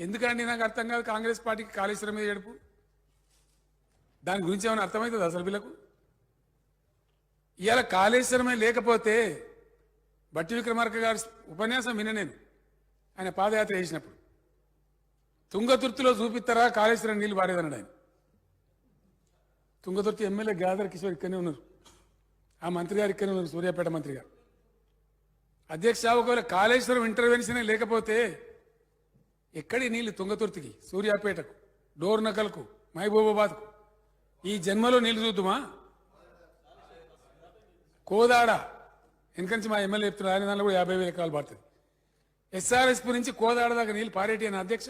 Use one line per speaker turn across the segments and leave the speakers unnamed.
ఎందుకండి నాకు అర్థం కాదు కాంగ్రెస్ పార్టీకి కాళేశ్వరం మీద ఏడుపు? దాని గురించి ఏమైనా అర్థమవుతుంది అసలు వీళ్ళకు? ఇవాళ కాళేశ్వరమే లేకపోతే బట్టి విక్రమార్క గారి ఉపన్యాసం విన నేను. ఆయన పాదయాత్ర చేసినప్పుడు. తుంగతుర్తిలో చూపిస్తారా? కాళేశ్వరం నీళ్ళు పారేదన్నాడు ఆయన. తుంగతుర్తి ఎమ్మెల్యే గాదర్ కిషోర్ ఇక్కడనే ఉన్నారు. ఆ మంత్రి గారు ఇక్కడనే ఉన్నారు సూర్యాపేట మంత్రి గారు. అధ్యక్ష ఒకవేళ కాళేశ్వరం ఇంటర్వెన్షన్ లేకపోతే ఎక్కడి నీళ్ళు తుంగతుర్తికి? సూర్యాపేటకు డోర్ నకలకు మహబూబాబాద్కు. ఈ జన్మలో నీళ్ళు చూద్దుమా? కోదాడ. ఎందుకంటే మా ఎమ్మెల్యే చెప్తున్నారు ఆయన దానిలో కూడా యాభై వేల ఎకరాలు పడుతుంది ఎస్ఆర్ఎస్పీ నుంచి కోదాడ దాకా నీళ్ళు పారేటి అని అధ్యక్ష.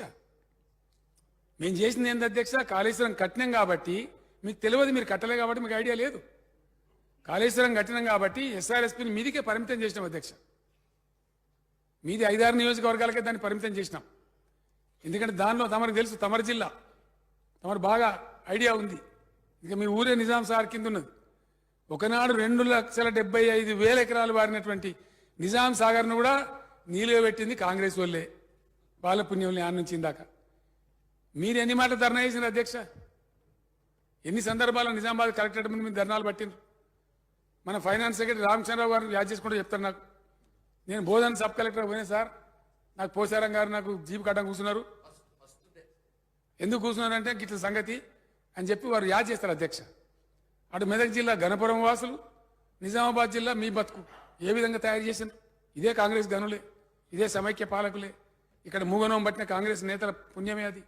మేము చేసింది ఏంది అధ్యక్ష? కాళేశ్వరం కట్టినాం కాబట్టి మీకు తెలియదు మీరు కట్టలే కాబట్టి మీకు ఐడియా లేదు. కాళేశ్వరం కట్టినాం కాబట్టి ఎస్ఆర్ఎస్పీని మీదికే పరిమితం చేసినాం అధ్యక్ష. మీది ఐదారు నియోజకవర్గాలకే దాన్ని పరిమితం చేసినాం. ఎందుకంటే దానిలో తమరికి తెలుసు తమరి జిల్లా. తమరు బాగా ఐడియా ఉంది. ఇక మీ ఊరే నిజాం సార్ కింద ఉన్నది ఒకనాడు రెండు లక్షల డెబ్బై ఐదు వేల ఎకరాలు వారినటువంటి నిజాం సాగర్ను కూడా నీలుగా పెట్టింది కాంగ్రెస్ వాళ్ళే. వాళ్ళ పుణ్యం ఆన్ నుంచి ఇందాక. మీరు ఎన్ని మాటలు ధర్నా చేసిన అధ్యక్ష? ఎన్ని సందర్భాల్లో నిజామాబాద్ కలెక్టరేట్ ముందు మీరు ధర్నాలు పట్టిండ్రు? మన ఫైనాన్స్ సెక్రటరీ రామచంద్రరావు గారిని యాద్ చేసుకుంటూ చెప్తారు నాకు. నేను బోధన సబ్ కలెక్టర్ పోయినా సార్. నాకు పోసారం గారు నాకు జీప్ కట్టం కూర్చున్నారు. ఎందుకు కూర్చున్నారంటే గిట్ల సంగతి అని చెప్పి వారు యాద్ చేస్తారు అధ్యక్ష. అటు మెదక్ జిల్లా గణపురం వాసులు నిజామాబాద్ జిల్లా మీ బతుకు. ఏ విధంగా తయారు చేసినారు ఇదే కాంగ్రెస్ గనులే ఇదే సమైక్య పాలకులే. ఇక్కడ మూగనం పట్టిన కాంగ్రెస్ నేతల పుణ్యమే అది.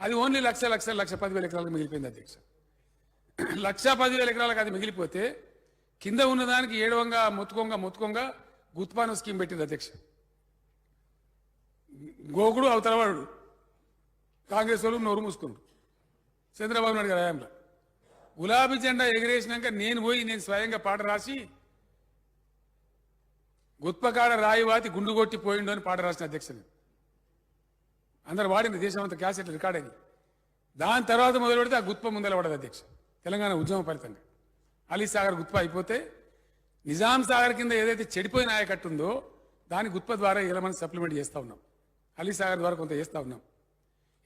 అది ఓన్లీ లక్ష లక్ష లక్ష పదివేల ఎకరాలకు మిగిలిపోయింది అధ్యక్ష. లక్ష పదివేల ఎకరాలకు అది మిగిలిపోతే కింద ఉన్నదానికి ఏడవంగా మొత్తుకొంగ మొత్తుకొంగ గుత్పాను స్కీమ్ పెట్టింది అధ్యక్ష. గోకుడు అవతలవాడు. కాంగ్రెస్ వాళ్ళు నోరు మూసుకున్నారు. చంద్రబాబు నాయుడు గారి హయాంలో. గులాబీ జెండా ఎగిరేసినాక నేను పోయి నేను స్వయంగా పాట రాసి గుత్పకాడ రాయివాతి గుండు కొట్టి పోయిండు అని పాట రాసిన అధ్యక్షుని. అందరు వాడింది దేశం అంతా క్యాసెట్ రికార్డ్ అయింది దాని తర్వాత మొదలు పెడితే ఆ గుత్ప ముందర పడదు అధ్యక్ష. తెలంగాణ ఉద్యమ ఫలితంగా. అలీ సాగర్ గుత్ప అయిపోతే నిజాం సాగర్ కింద ఏదైతే చెడిపోయిన ఆయకట్టు ఉందో దాని గుత్ప ద్వారా ఇలా మనం సప్లిమెంట్ చేస్తా ఉన్నాం. అలీ సాగర్ ద్వారా కొంత చేస్తూ ఉన్నాం.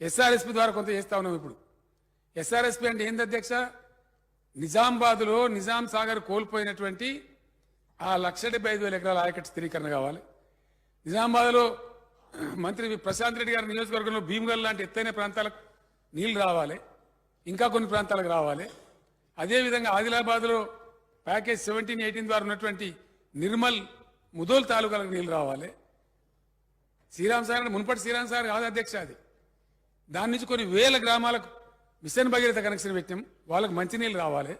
ఎస్ఆర్ఎస్పి ద్వారా కొంత చేస్తా ఉన్నాం ఇప్పుడు. ఎస్ఆర్ఎస్పి అంటే ఏంది అధ్యక్ష? నిజామాబాద్లో నిజాం సాగర్ కోల్పోయినటువంటి ఆ లక్ష డెబ్బై ఐదు వేల ఎకరాల ఆయకట్టు స్థిరీకరణ కావాలి. నిజామాబాద్లో మంత్రి ప్రశాంత్ రెడ్డి గారి నియోజకవర్గంలో భీమగల్ లాంటి ఎత్తైన ప్రాంతాలకు నీళ్ళు రావాలి. ఇంకా కొన్ని ప్రాంతాలకు రావాలి. అదేవిధంగా ఆదిలాబాద్లో ప్యాకేజ్ సెవెంటీన్ ఎయిటీన్ ద్వారా ఉన్నటువంటి నిర్మల్ ముదోల్ తాలూకాలకు నీళ్ళు రావాలి. శ్రీరామ్ సార్ అంటే మున్పటి శ్రీరామ్ సార్ కాదు అధ్యక్ష అది. దాని నుంచి కొన్ని వేల గ్రామాలకు మిషన్ భగీరథ కనెక్షన్ పెట్టాం. వాళ్ళకు మంచినీళ్ళు రావాలి.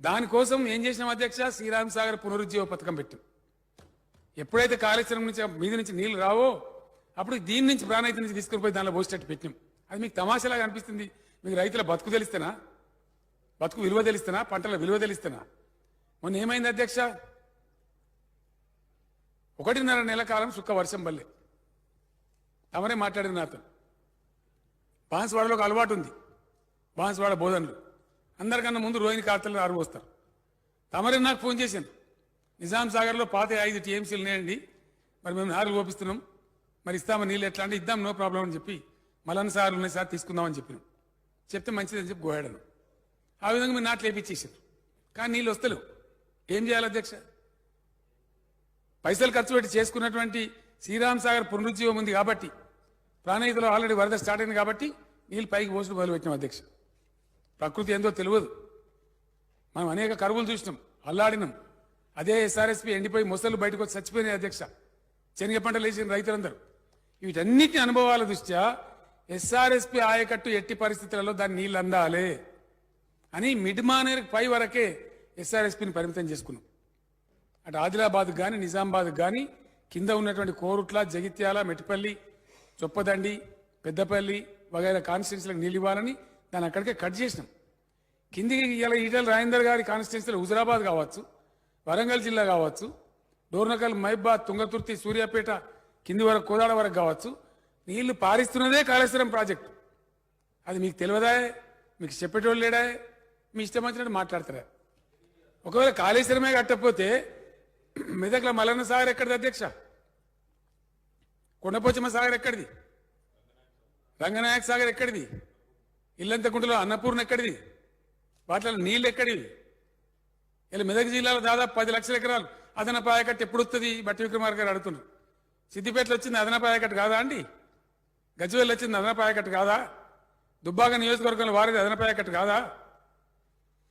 దానికోసం ఏం చేసినాం అధ్యక్ష? శ్రీరామ్ సాగర్ పునరుజ్జీవ పథకం పెట్టాం. ఎప్పుడైతే కాళేశ్వరం నుంచి మీద నుంచి నీళ్ళు రావో అప్పుడు దీని నుంచి ప్రాణైత నుంచి తీసుకుని పోయి దానిలో పోసేటట్టు పెట్టినాం. అది మీకు తమాషాలాగా అనిపిస్తుంది. మీకు రైతుల బతుకు తెలిస్తేనా? బతుకు విలువ తెలిస్తేనా? పంటల విలువ తెలిస్తేనా? మొన్న ఏమైంది అధ్యక్ష? ఒకటిన్నర నెల కాలం సుక్క వర్షం బల్లే తమరే మాట్లాడిన నాతో. బాన్స్వాడలో ఒక అలవాటు ఉంది బాన్స్వాడ బోధనలు. అందరికన్నా ముందు రోహిణి కార్తెలు ఆరుపోస్తారు తమరే నాకు ఫోన్ చేశాను. నిజాం సాగర్లో పాత ఐదు టీఎంసీలు ఉన్నాయండి. మరి మేము నారులు ఓపిస్తున్నాం మరి ఇస్తామని నీళ్ళు ఎట్లా అంటే ఇద్దాం నో ప్రాబ్లం అని చెప్పి మలన్ సార్లు ఉన్నాయి సార్ తీసుకుందామని చెప్పినాం. చెప్తే మంచిదని చెప్పి గోయాడను ఆ విధంగా మీరు నాట్లు వేపించేసారు కానీ నీళ్ళు వస్తలేవు. ఏం చేయాలి అధ్యక్ష? పైసలు ఖర్చు పెట్టి చేసుకున్నటువంటి శ్రీరామ్ సాగర్ పునరుజ్జీవం ఉంది కాబట్టి ప్రాణహితలో ఆల్రెడీ వరద స్టార్ట్ అయింది కాబట్టి నీళ్ళు పైకి పోసుడు మొదలుపెట్టినాం అధ్యక్ష. ప్రకృతి ఏందో తెలియదు. మనం అనేక కరువులు చూసినాం అల్లాడినాం. అదే ఎస్ఆర్ఎస్పీ ఎండిపోయి మొసలు బయటకు వచ్చి చచ్చిపోయినాయి అధ్యక్ష. శనగ పంటలు వేసిన రైతులందరూ. వీటన్నిటి అనుభవాల దృష్ట్యా ఎస్ఆర్ఎస్పీ ఆయకట్టు ఎట్టి పరిస్థితులలో దాన్ని నీళ్ళు అందాలి అని మిడ్ మానేర్ పై వరకే ఎస్ఆర్ఎస్పీని పరిమితం చేసుకున్నాం. అటు ఆదిలాబాద్ కానీ నిజామాబాద్ కానీ కింద ఉన్నటువంటి కోరుట్ల జగిత్యాల మెట్టిపల్లి చొప్పదండి పెద్దపల్లి వగైరా కాన్స్టిట్యున్సీలకు నీళ్ళు ఇవ్వాలని దాన్ని అక్కడికే కట్ చేసినాం. కిందికి ఇలా ఈటల రాజేందర్ గారి కాన్స్టిట్యున్సీలో హుజరాబాద్ కావచ్చు వరంగల్ జిల్లా కావచ్చు డోర్నకల్ మైబాద్ తుంగతుర్తి సూర్యాపేట కింది వరకు కోదాడ వరకు కావచ్చు నీళ్ళు పారిస్తున్నదే కాళేశ్వరం ప్రాజెక్టు. అది మీకు తెలియదా మీకు చెప్పేటోళ్ళు లేడా మీ ఇష్టం వచ్చినట్టు మాట్లాడతారా. ఒకవేళ కాళేశ్వరమే కట్టకపోతే మెదక్ల మల్లన్న సాగర్ ఎక్కడిది అధ్యక్ష? కొండపోచమ్మ సాగర్ ఎక్కడిది? రంగనాయక సాగర్ ఎక్కడిది? ఇల్లంతకుంటలో అన్నపూర్ణ ఎక్కడిది? వాటిలో నీళ్ళు ఎక్కడివి? ఇలా మెదక్ జిల్లాలో దాదాపు పది లక్షల ఎకరాలు అదనపు ఆయకట్టు ఎప్పుడు వస్తుంది బట్టి విక్రమార్ గారు అడుగుతున్నారు. సిద్దిపేటలో వచ్చింది అదనపు ఆయకట్టు కాదా అండి? గజ్వేల్ వచ్చింది అదనపు ఆయకట్టు కాదా? దుబ్బాక నియోజకవర్గంలో వారిది అదనపు ఆయకట్టు కాదా?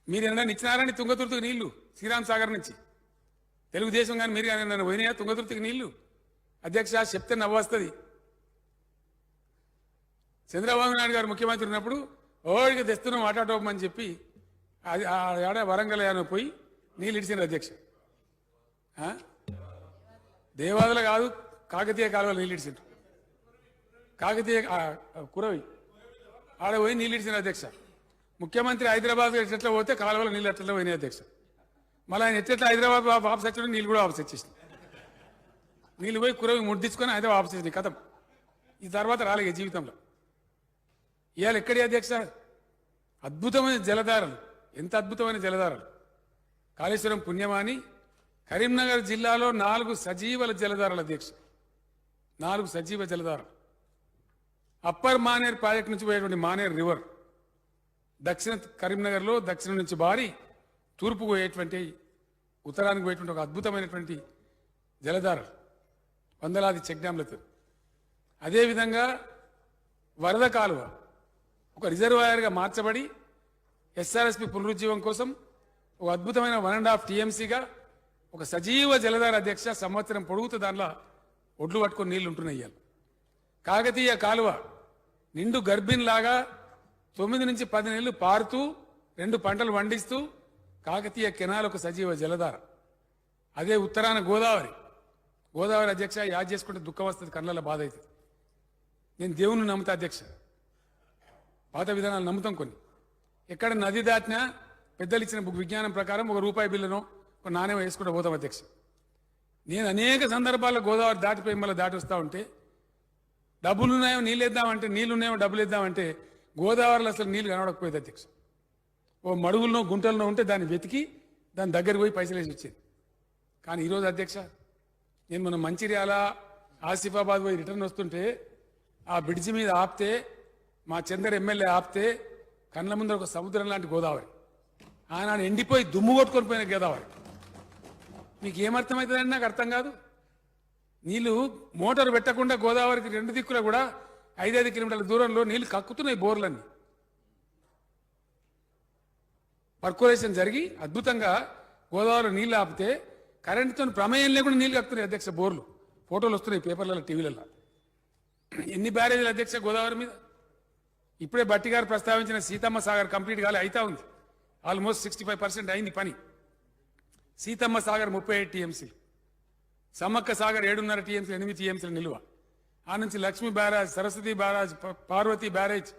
మీరు ఏమైనా ఇచ్చినారని తుంగతుర్తికి నీళ్ళు శ్రీరామ్ సాగర్ నుంచి. తెలుగుదేశం కానీ మీరు కానీ నన్ను పోయినాయా తుంగతుర్తికి నీళ్ళు అధ్యక్ష చెప్తే నవ్వొస్తుంది. చంద్రబాబు నాయుడు గారు ముఖ్యమంత్రి ఉన్నప్పుడు ఓడికి తెస్తున్నాం ఆటాటోపమని చెప్పి అది ఆ వరంగల్ యాన పోయి నీళ్ళు ఇడిచిన అధ్యక్ష. ఆ? దేవాదులు కాదు కాకతీయ కాలువలు నీళ్ళు ఇడిచిండ్రు. కాకతీయ కురవి. ఆడ పోయి నీళ్ళు ఇడిచిన అధ్యక్ష. ముఖ్యమంత్రి హైదరాబాద్ ఎట్లా పోతే కాలువలో నీళ్ళు ఎట్లా పోయినాయి అధ్యక్ష. మళ్ళీ ఆయన ఎట్లా హైదరాబాద్ వా- వాపస్ వచ్చాడు నీళ్ళు కూడా వాపస్ వచ్చేసింది నీళ్ళు పోయి కురవి ముడ్డించుకొని అయితే వాపస్ వచ్చేసింది కథం. ఈ తర్వాత రాలేదు జీవితంలో. ఇవాళ ఎక్కడి అధ్యక్ష? అద్భుతమైన జలధారలు. ఎంత అద్భుతమైన జలధారలు. కాళేశ్వరం పుణ్యమాని కరీంనగర్ జిల్లాలో నాలుగు సజీవల జలధారల అధ్యక్ష. నాలుగు సజీవ జలధారలు. అప్పర్ మానేర్ ప్రాజెక్ట్ నుంచి పోయేటువంటి మానేర్ రివర్. దక్షిణ కరీంనగర్లో దక్షిణం నుంచి బారి తూర్పు పోయేటువంటి ఉత్తరానికి పోయేటువంటి ఒక అద్భుతమైనటువంటి జలధారలు. వందలాది చెక్ డ్యాంలతో అదేవిధంగా వరద కాలువ ఒక రిజర్వాయర్గా మార్చబడి ఎస్ఆర్ఎస్పి పునరుజ్జీవం కోసం ఒక అద్భుతమైన వన్ అండ్ హాఫ్ టీఎంసీగా ఒక సజీవ జలధార అధ్యక్ష సంవత్సరం పొడుగుతూ దానిలో ఒడ్లు పట్టుకొని నీళ్ళు ఉంటున్నాయి కాకతీయ కాలువ నిండు గర్భిణిలాగా తొమ్మిది నుంచి పది నెలలు పారుతూ రెండు పంటలు వండిస్తూ కాకతీయ కెనాల్ ఒక సజీవ జలధార. అదే ఉత్తరాన గోదావరి. గోదావరి అధ్యక్ష యాద్ చేసుకుంటే దుఃఖం వస్తుంది కళ్ళలో బాధ అవుతుంది. నేను దేవుని నమ్ముతా అధ్యక్ష. పాత విధానాలు నమ్ముతాం కొన్ని. ఎక్కడ నది దాటినా పెద్దలు ఇచ్చిన బుక్ విజ్ఞానం ప్రకారం ఒక రూపాయి బిల్లును ఒక నాణ్యం వేసుకుంటూ పోతాం అధ్యక్ష. నేను అనేక సందర్భాల్లో గోదావరి దాటిపోయి మళ్ళీ దాటి వస్తూ ఉంటే డబ్బులు ఉన్నాయో నీళ్ళు ఇద్దామంటే నీళ్ళు ఉన్నాయో డబ్బులు ఇద్దామంటే గోదావరిలో అసలు నీళ్ళు కనబడకపోయేది అధ్యక్ష. ఓ మడుగుల్లో గుంటల్లో ఉంటే దాన్ని వెతికి దాని దగ్గరికి పోయి పైసలు వేసి వచ్చేది. కానీ ఈరోజు అధ్యక్ష నేను మన మంచిర్యాల ఆసిఫాబాద్ పోయి రిటర్న్ వస్తుంటే ఆ బ్రిడ్జి మీద ఆపితే మా చందర్ ఎమ్మెల్యే ఆపితే కళ్ళ ముందర ఒక సముద్రం లాంటి గోదావరి. ఆయన ఎండిపోయి దుమ్ము కొట్టుకొని పోయిన గోదావరి. మీకు ఏమర్థమవుతుందని నాకు అర్థం కాదు? నీళ్ళు మోటార్ పెట్టకుండా గోదావరికి రెండు దిక్కులా కూడా ఐదైదు కిలోమీటర్ల దూరంలో నీళ్ళు కక్కుతున్నాయి బోర్లన్నీ. పర్కులేషన్ జరిగి అద్భుతంగా గోదావరి నీళ్ళు ఆపితే కరెంటుతో ప్రమేయం లేకుండా నీళ్ళు కక్కుతున్నాయి అధ్యక్ష బోర్లు. ఫోటోలు వస్తున్నాయి పేపర్లలో టీవీలలో. ఎన్ని బ్యారేజీలు అధ్యక్ష గోదావరి మీద? ఇప్పుడే బట్టి గారు ప్రస్తావించిన సీతమ్మ సాగర్ కంప్లీట్ కాలే అయితా ఉంది. ఆల్మోస్ట్ సిక్స్టీ ఫైవ్ పర్సెంట్ అయింది పని. సీతమ్మ సాగర్ ముప్పై ఎయిట్ టీఎంసీలు. సమ్మక్క సాగర్ ఏడున్నర టీఎంసీలు ఎనిమిది టీఎంసీల నిలువ. ఆ నుంచి Lakshmi barrage Saraswati barrage Parvati barrage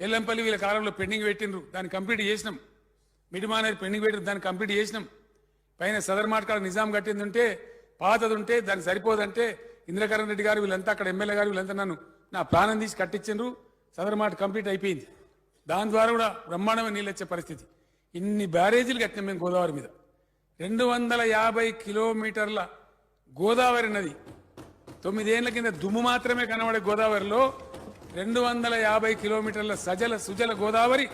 Yellampalli వీళ్ళ కాలంలో పెండింగ్ పెట్టిండ్రు. దాన్ని కంప్లీట్ చేసినాం. మిడిమానేరు పెండింగ్ పెట్టిన దాన్ని కంప్లీట్ చేసినాం. పైన సదర్ మాటకాడ నిజాం కట్టింది ఉంటే పాతది ఉంటే దానికి సరిపోదంటే ఇంద్రకరణ్ రెడ్డి గారు వీళ్ళంతా అక్కడ ఎమ్మెల్యే గారు వీళ్ళంతా నన్ను నా ప్రాణం తీసి కట్టించు సదర్ మాట కంప్లీట్ అయిపోయింది. దాని ద్వారా కూడా బ్రహ్మాండమైన నీళ్ళు వచ్చే పరిస్థితి. ఇన్ని బ్యారేజీలు కట్టినాం మేము గోదావరి మీద. రెండు వందల యాభై కిలోమీటర్ల గోదావరి నది. తొమ్మిదేళ్ళ కింద దుమ్ము మాత్రమే కనబడే గోదావరిలో రెండు వందల యాభై కిలోమీటర్ల సజల సుజల గోదావరి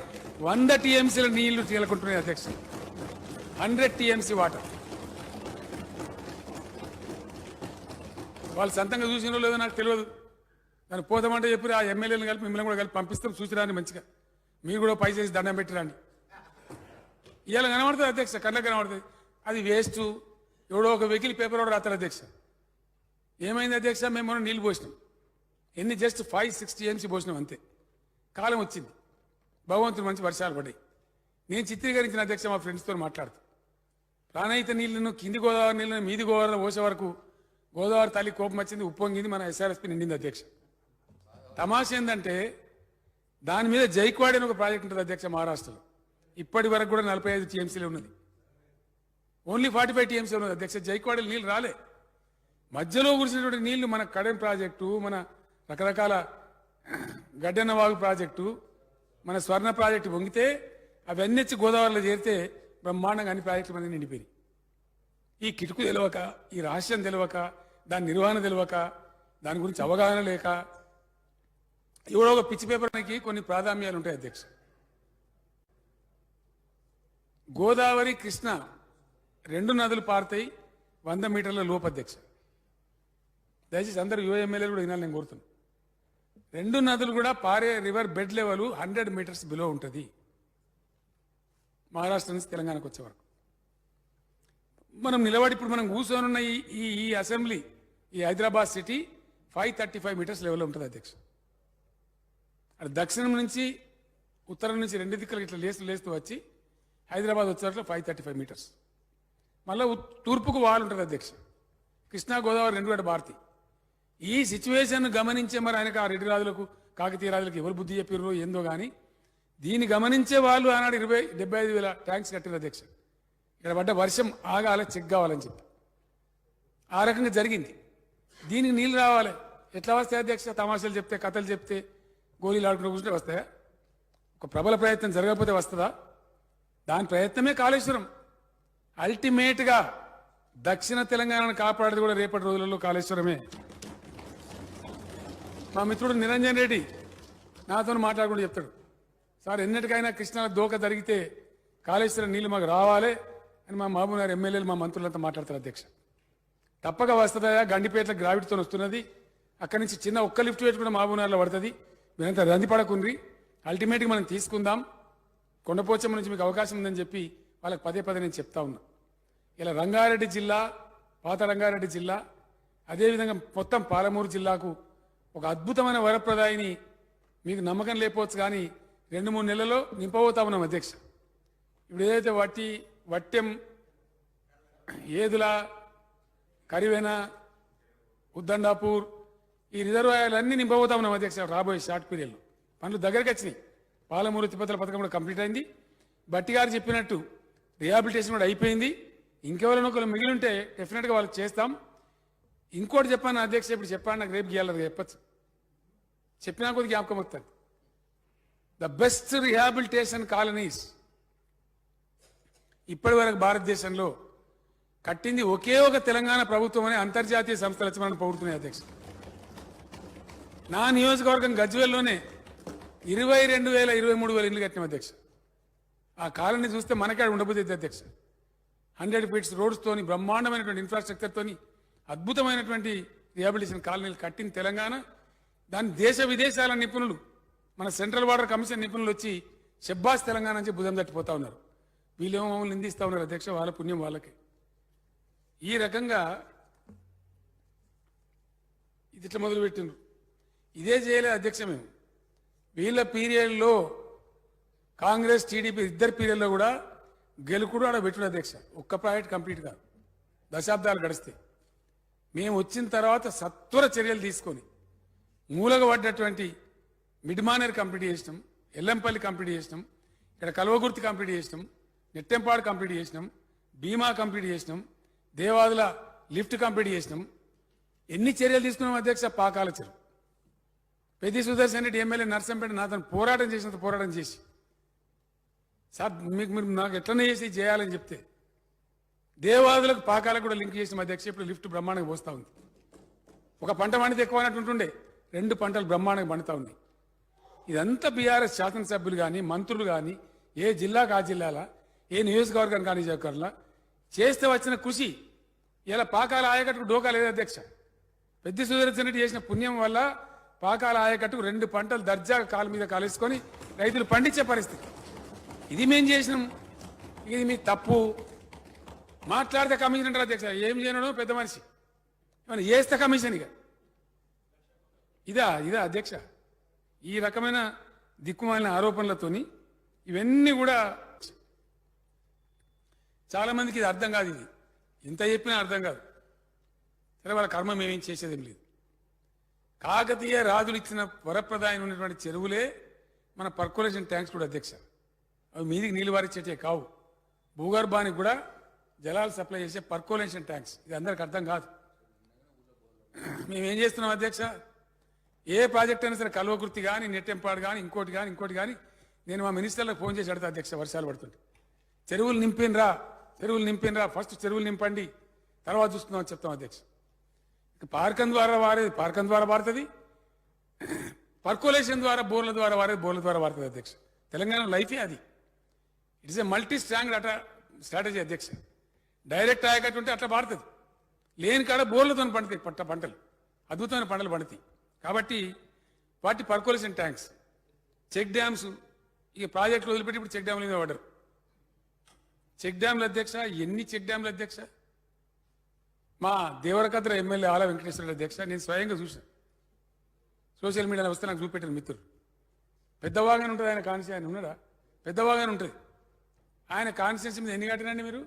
వంద టీఎంసీల నీళ్ళు తేలుకుంటున్నాయి అధ్యక్షులు హండ్రెడ్ టీఎంసీ వాటర్. వాళ్ళు సొంతంగా చూసినో లేదో నాకు తెలియదు. దాన్ని పోతామంటే చెప్పి ఆ ఎమ్మెల్యేలను కలిపి మిమ్మల్ని కూడా కలిపి పంపిస్తాం చూసిరాని మంచిగా. మీరు కూడా పై చేసి దండం పెట్టిరండి. ఇవాళ కనబడుతుంది అధ్యక్ష కళ్ళకి కనబడుతుంది. అది వేస్ట్. ఎవడో ఒక వెకిల్ పేపర్ కూడా రాస్తారు అధ్యక్ష. ఏమైంది అధ్యక్ష? మేము నీళ్ళు పోసినాం. ఎన్ని జస్ట్ ఫైవ్ సిక్స్టీ ఎంసీ పోసినాం అంతే. కాలం వచ్చింది. భగవంతుడు మంచి వర్షాలు పడ్డాయి. నేను చిత్రీకరించిన అధ్యక్ష మా ఫ్రెండ్స్తో మాట్లాడుతూ. ప్రాణహిత నీళ్ళను కింది గోదావరి నీళ్ళను మీది గోదావరి పోసే వరకు గోదావరి తల్లి కోపం వచ్చింది ఉప్పొంగింది మన ఎస్ఆర్ఎస్పి నిండింది అధ్యక్ష. తమాష ఏంటంటే దాని మీద జైక్వాడ్ అని ఒక ప్రాజెక్ట్ ఉంటుంది అధ్యక్ష మహారాష్ట్రలో. ఇప్పటి వరకు కూడా నలభై ఐదు టీఎంసీలు ఉన్నది. ఓన్లీ ఫార్టీ ఫైవ్ టీఎంసీ ఉన్నది అధ్యక్ష. జైక్వాడలో నీళ్ళు రాలే. మధ్యలో కురిసినటువంటి నీళ్ళు మన కడెం ప్రాజెక్టు మన రకరకాల గడ్డన్న వాగు ప్రాజెక్టు మన స్వర్ణ ప్రాజెక్టు వంగితే అవన్నీ గోదావరిలో చేరితే బ్రహ్మాండంగా అన్ని ప్రాజెక్టుల మీద నిండిపోయి ఈ కిటుకు తెలియక ఈ రహస్యం తెలియక దాని నిర్వహణ తెలియక దాని గురించి అవగాహన లేక ఎవడో ఒక పిచ్చి పేపర్కి కొన్ని ప్రాధాన్యాలు ఉంటాయి అధ్యక్ష. గోదావరి కృష్ణ రెండు నదులు పారుతాయి వంద మీటర్ల లోపు అధ్యక్ష. దయచేసి అందరూ యువ ఎమ్మెల్యేలు కూడా వినాలి నేను కోరుతున్నాను. రెండు నదులు కూడా పారే river bed level hundred metres below ఉంటుంది. మహారాష్ట్ర నుంచి తెలంగాణకు వచ్చే వరకు మనం నిలబడి ఇప్పుడు మనం కూర్చొని ఉన్న ఈ ఈ- అసెంబ్లీ ఈ Hyderabad city five thirty five metres లెవెల్లో ఉంటుంది అధ్యక్ష. అటు దక్షిణం నుంచి ఉత్తరం నుంచి రెండు దిక్కులకు ఇట్లా లేస్తూ లేస్తూ వచ్చి హైదరాబాద్ వచ్చేటట్లు ఫైవ్ థర్టీ ఫైవ్ మీటర్స్. మళ్ళీ తూర్పుకు వాల్ ఉంటుంది అధ్యక్ష. కృష్ణా గోదావరి రెండు గంట భారతి. ఈ సిచ్యువేషన్ గమనించే మరి ఆయనకు ఆ రెడ్డి రాజులకు కాకతీయ రాజులకు ఎవరు బుద్ధి చెప్పారు ఏందో కానీ దీన్ని గమనించే వాళ్ళు ఆనాడు ఇరవై డెబ్బై ఐదు వేల ట్యాంక్స్ కట్టిన అధ్యక్ష. ఇక్కడ పడ్డ వర్షం ఆగాలి చెక్ కావాలని చెప్పి. ఆ రకంగా జరిగింది. దీనికి నీళ్ళు రావాలి. ఎట్లా వస్తాయి అధ్యక్ష? తమాషాలు చెప్తే కథలు చెప్తే గోళీలు ఆడుకుని కూర్చుంటే వస్తాయా? ఒక ప్రబల ప్రయత్నం జరగకపోతే వస్తుందా? దాని ప్రయత్నమే కాళేశ్వరం. అల్టిమేట్గా దక్షిణ తెలంగాణను కాపాడేది కూడా రేపటి రోజులలో కాళేశ్వరమే. మా మిత్రుడు నిరంజన్ రెడ్డి నాతో మాట్లాడుకుంటూ చెప్తాడు. సార్ ఎన్నటికైనా కృష్ణాల దోక జరిగితే కాళేశ్వరం నీళ్ళు మాకు రావాలి అని మా మహబూబ్నగర్ ఎమ్మెల్యేలు మా మంత్రులంతా మాట్లాడతారు అధ్యక్ష. తప్పక వస్తుందా గండిపేటల గ్రావిటీతో వస్తున్నది. అక్కడి నుంచి చిన్న ఒక్క లిఫ్ట్ పెట్టుకుంటే మహబూబ్నగర్లో పడుతుంది. మీరంతా రంది పడకుండ్రి. అల్టిమేట్గా మనం తీసుకుందాం. కొండపోచమ్మ నుంచి మీకు అవకాశం ఉందని చెప్పి వాళ్ళకి పదే పదే నేను చెప్తా ఉన్నా. ఇలా రంగారెడ్డి జిల్లా పాత రంగారెడ్డి జిల్లా అదేవిధంగా మొత్తం పాలమూరు జిల్లాకు ఒక అద్భుతమైన వరప్రదాయిని మీకు నమ్మకం లేకపోవచ్చు కానీ రెండు మూడు నెలల్లో నింపబోతా ఉన్నాం అధ్యక్ష. ఇప్పుడు ఏదైతే వట్టి వట్టెం ఏదుల కరివేన ఉద్దండాపూర్ ఈ రిజర్వాయర్లన్నీ నింపబోతా ఉన్నాం అధ్యక్ష రాబోయే షార్ట్ పీరియడ్లో. పనులు దగ్గరికి వచ్చినాయి. పాలమూరు తిప్పతల పథకం కూడా కంప్లీట్ అయింది. బట్టి గారు చెప్పినట్టు రిహాబిలిటేషన్ కూడా అయిపోయింది. ఇంకెవరైనా ఒకరు మిగిలి ఉంటే డెఫినెట్గా వాళ్ళకి చేస్తాం. ఇంకోటి చెప్పాను అధ్యక్ష ఇప్పుడు చెప్పాను నాకు రేపు గీయాలి చెప్పచ్చు. చెప్పినా కొద్ది జ్ఞాపకం వస్తుంది. ద బెస్ట్ రిహాబిలిటేషన్ కాలనీస్ ఇప్పటి వరకు భారతదేశంలో కట్టింది ఒకే ఒక తెలంగాణ ప్రభుత్వం అనే అంతర్జాతీయ సంస్థలు వచ్చి మనం పొగుడుతున్నాయి అధ్యక్ష నా నియోజకవర్గం గజ్వేల్లోనే ఇరవై రెండు వేల ఇరవై మూడు వేల ఇల్లు కట్టిన అధ్యక్ష ఆ కాలనీ చూస్తే మనకే ఉండబోతుంది అధ్యక్ష హండ్రెడ్ ఫీట్స్ రోడ్స్తోని బ్రహ్మాండమైనటువంటి ఇన్ఫ్రాస్ట్రక్చర్తోని అద్భుతమైనటువంటి రిహాబిలిటేషన్ కాలనీలు కట్టిన తెలంగాణ. దాని దేశ విదేశాల నిపుణులు మన సెంట్రల్ వాటర్ కమిషన్ నిపుణులు వచ్చి షెబ్బాస్ తెలంగాణ నుంచి భుజం తట్టిపోతా ఉన్నారు. వీళ్ళేమో మమ్మల్ని నిందిస్తా ఉన్నారు అధ్యక్ష వాళ్ళ పుణ్యం వాళ్ళకి. ఈ రకంగా ఇది ఇట్లా మొదలుపెట్టిండ్రు. ఇదే చేయలేదు అధ్యక్ష మేము. వీళ్ళ పీరియడ్లో కాంగ్రెస్ టీడీపీ ఇద్దరు పీరియడ్లో కూడా గెలుకుడు ఆడ పెట్టుడు అధ్యక్ష. ఒక్క ప్రాజెక్ట్ కంప్లీట్ కాదు. దశాబ్దాలు గడిస్తే. మేము వచ్చిన తర్వాత సత్వర చర్యలు తీసుకొని మూలగబడ్డటువంటి మిడ్మానేర్ కంప్లీట్ చేసినాం ఎల్లంపల్లి కంప్లీట్ చేసినాం ఇక్కడ కల్వగుర్తి కంప్లీట్ చేసినాం నెట్టెంపాడు కంప్లీట్ చేసినాం బీమా కంప్లీట్ చేసినాం దేవాదుల లిఫ్ట్ కంప్లీట్ చేసినాం. ఎన్ని చర్యలు తీసుకున్నాం అధ్యక్ష? పాకాల చెరువు. పెద్ది సుదర్శన్ రెడ్డి ఎమ్మెల్యే నర్సంపేట నాతను పోరాటం చేసినంత పోరాటం చేసి. సార్ మీకు మీరు నాకు ఎట్లనే చేసి చేయాలని చెప్తే. దేవాదులకు పాకాలకు కూడా లింక్ చేసిన అధ్యక్ష ఇప్పుడు లిఫ్ట్ బ్రహ్మాండంగా పోస్తూ ఉంది. ఒక పంట పండితే ఎక్కువ అన్నట్టుంటుండే రెండు పంటలు బ్రహ్మాండంగా పండుతూ ఉంది ఇదంతా బీఆర్ఎస్ శాసనసభ్యులు కానీ మంత్రులు కానీ ఏ జిల్లాకు ఆ జిల్లాల ఏ నియోజకవర్గం కానీ నియోజకవర్గంలో చేస్తే వచ్చిన కృషి. ఇలా పాకాల ఆయకట్టుకు డోకా లేదు అధ్యక్ష. పెద్ద సుదర్శన్ రెడ్డి చేసిన పుణ్యం వల్ల పాకాల ఆయకట్టుకు రెండు పంటలు దర్జాగా కాలు మీద కాలేసుకొని రైతులు పండించే పరిస్థితి. ఇది మేం చేసినాం. ఇది మీ తప్పు. మాట్లాడితే కమిషన్ అంటారు అధ్యక్ష. ఏం చేయడం పెద్ద మనిషి. ఏమైనా చేస్తే కమిషన్ ఇక. ఇదా ఇదా అధ్యక్ష. ఈ రకమైన దిక్కుమాలిన ఆరోపణలతోని ఇవన్నీ కూడా చాలా మందికి ఇది అర్థం కాదు ఇది. ఎంత చెప్పినా అర్థం కాదు. సరే వాళ్ళ కర్మ మేమేం చేసేదేం లేదు. కాకతీయ రాజులు ఇచ్చిన వరప్రదాయం ఉన్నటువంటి చెరువులే మన పర్కులేషన్ ట్యాంక్స్ కూడా అధ్యక్ష. అవి మీదికి నీళ్ళు వారిచ్చేటే కావు. భూగర్భానికి కూడా జలాలు సప్లై చేసే పర్కోలేషన్ ట్యాంక్స్. ఇది అందరికి అర్థం కాదు. మేమేం చేస్తున్నాం అధ్యక్ష? ఏ ప్రాజెక్ట్ అయినా సరే కల్వకుర్తి కానీ నెట్టెంపాడు కానీ ఇంకోటి కానీ ఇంకోటి కానీ నేను మా మినిస్టర్లకు ఫోన్ చేసి అడతా అధ్యక్ష వర్షాలు పడుతుంటే. చెరువులు నింపినరా చెరువులు నింపినరా ఫస్ట్ చెరువులు నింపండి తర్వాత చూస్తున్నాం అని చెప్తాం అధ్యక్ష. పార్కం ద్వారా వారేది పార్కం ద్వారా పారుతుంది పర్కోలేషన్ ద్వారా బోర్ల ద్వారా వారే బోర్ల ద్వారా వారుతుంది అధ్యక్ష. తెలంగాణ లైఫే అది. ఇట్స్ ఏ మల్టీ స్ట్రాంగ్ అట్లా స్ట్రాటజీ అధ్యక్ష. డైరెక్ట్ ఆయకట్టు ఉంటే అట్లా పాడుతుంది లేని కాడ బోర్లతో పండుతాయి పంట పంటలు అద్భుతమైన పంటలు పండుతాయి. కాబట్టి వాటి పర్కోలేషన్ ట్యాంక్స్ చెక్ డ్యామ్స్ ఈ ప్రాజెక్టులు వదిలిపెట్టి ఇప్పుడు చెక్ డ్యామ్ల మీద పడ్డారు. చెక్ డ్యామ్ల అధ్యక్ష ఎన్ని చెక్ డ్యామ్ల అధ్యక్ష? మా దేవరకద్ర ఎమ్మెల్యే ఆల వెంకటేశ్వర అధ్యక్ష నేను స్వయంగా చూశాను. సోషల్ మీడియాలో వస్తే నాకు చూపెట్టాను మిత్రులు. పెద్దవాగానే ఉంటుంది ఆయన కాన్స్టి ఆయన ఉన్నాడా? పెద్దవాగానే ఉంటుంది. ఆయన కాన్స్టిట్యూన్సీ మీద ఎన్ని కట్టినండి మీరు?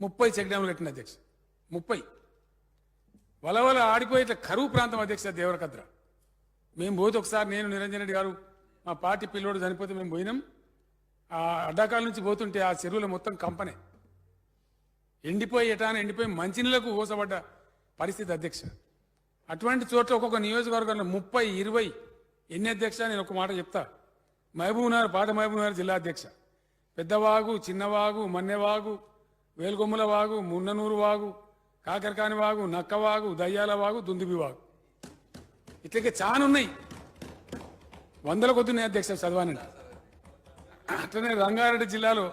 ముప్పై చెక్ డ్యామ్లు కట్టిన అధ్యక్ష. ముప్పై. వలవల ఆడిపోయి ఇట్లా కరువు ప్రాంతం అధ్యక్ష దేవరకద్ర. మేము పోతే ఒకసారి నేను నిరంజన్ రెడ్డి గారు మా పార్టీ పిల్లోడు చనిపోతే మేము పోయినాం. ఆ అడ్డాకాల నుంచి పోతుంటే ఆ చెరువులో మొత్తం కంపనే. ఎండిపోయి ఎటాన ఎండిపోయి మంచినీళ్ళకు ఊసబడ్డ పరిస్థితి అధ్యక్ష. అటువంటి చోట్ల ఒక్కొక్క నియోజకవర్గంలో ముప్పై ఇరవై ఎన్ని అధ్యక్ష నేను ఒక మాట చెప్తా. మహబూబ్నగర్ పాత మహబూబ్నగర్ జిల్లా అధ్యక్ష. పెద్దవాగు చిన్నవాగు మన్నెవాగు వేలుగొమ్మల వాగు మున్ననూరు వాగు కాకరకాని వాగు నక్కవాగు దయ్యాల వాగు దుందుబి వాగు. ఇట్లకి చాలా ఉన్నాయి వందల కొద్ది అధ్యక్ష చదవానండి. అట్లనే రంగారెడ్డి జిల్లాలో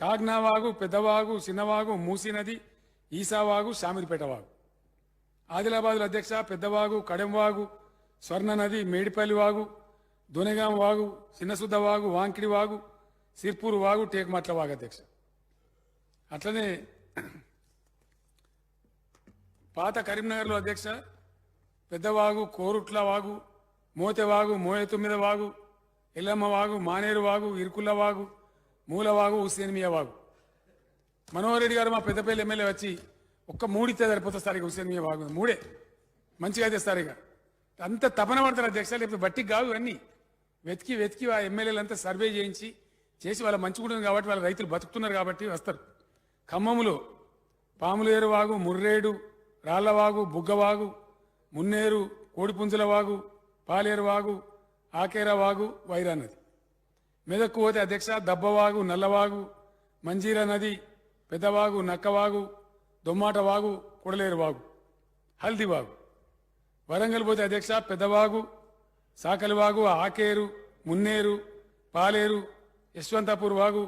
కాగ్నావాగు పెద్దవాగు చిన్నవాగు మూసీ నది ఈసావాగు శామిరిపేట వాగు. ఆదిలాబాద్ అధ్యక్ష పెద్దవాగు కడెంవాగు స్వర్ణ నది మేడిపల్లి వాగు దొనెగాం వాగు చిన్నసుద్ద వాగు వాంకిడి వాగు సిర్పూర్ వాగు టేకుమట్ల వాగు అధ్యక్ష. అట్లనే పాత కరీంనగర్లో అధ్యక్ష పెద్దవాగు కోరుట్ల వాగు మోతెవాగు మోయ తొమ్మిద వాగు ఎల్లమ్మ వాగు మానేరు వాగు ఇరుకుల్ల వాగు మూలవాగు హుసేన్మియా వాగు. మనోహర్ రెడ్డి గారు మా పెద్దపల్లి ఎమ్మెల్యే వచ్చి ఒక్క మూడితే సరిపోతే సార్ ఇక హుసేన్మియా వాగు. మూడే. మంచిగా తెస్తారు ఇక. అంత తపన పడతారు అధ్యక్ష లేకపోతే బట్టి కావు అన్నీ వెతికి వెతికి ఆ ఎమ్మెల్యేలంతా సర్వే చేయించి చేసి వాళ్ళ మంచిగుంటుంది కాబట్టి వాళ్ళ రైతులు బతుకుతున్నారు కాబట్టి వస్తారు. ఖమ్మంలో పాములేరు వాగు ముర్రేడు రాళ్ళవాగు బుగ్గవాగు మున్నేరు కోడిపుంజుల వాగు పాలేరు వాగు ఆకేర వాగు వైరా నది మెదక్కు పోతే అధ్యక్ష దబ్బవాగు నల్లవాగు మంజీరా నది పెద్దవాగు నక్కవాగు దొమ్మాట వాగు కుడలేరు వాగు హల్దీ వాగు వరంగల్ పోతే అధ్యక్ష పెద్దవాగు సాకలివాగు ఆకేరు మున్నేరు పాలేరు యశ్వంతపూర్ వాగు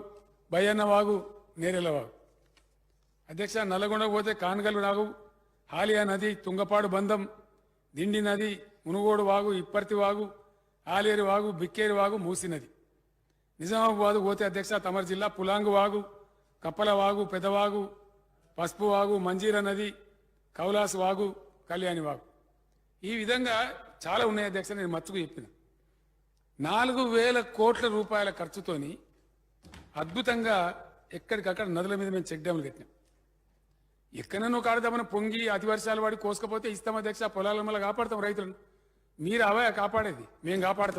బయ్యన్న వాగు నేరెల వాగు అధ్యక్ష నల్లగొండ పోతే కానగల్లు వాగు హాలియా నది తుంగపాడు బంధం దిండి నది మునుగోడు వాగు ఇప్పర్తి వాగు ఆలేరు వాగు బిక్కేరు వాగు మూసి నది. నిజామాబాద్ పోతే అధ్యక్ష తమర్ జిల్లా పులాంగు వాగు కప్పల వాగు పెదవాగు పసుపు వాగు మంజీరా నది కౌలాస్ వాగు కళ్యాణి వాగు. ఈ విధంగా చాలా ఉన్నాయి అధ్యక్ష నేను మచ్చుకు చెప్పిన. నాలుగు వేల కోట్ల రూపాయల ఖర్చుతోని అద్భుతంగా ఎక్కడికక్కడ నదుల మీద మేము చెక్ డ్యాములు కట్టినాం. ఎక్కడనో కాడదామని పొంగి అతి వర్షాలు కోసుకపోతే ఇస్తాం అధ్యక్ష పొలాల మళ్ళీ కాపాడతాం రైతులను. మీరు అవే కాపాడేది? మేము కాపాడతాం.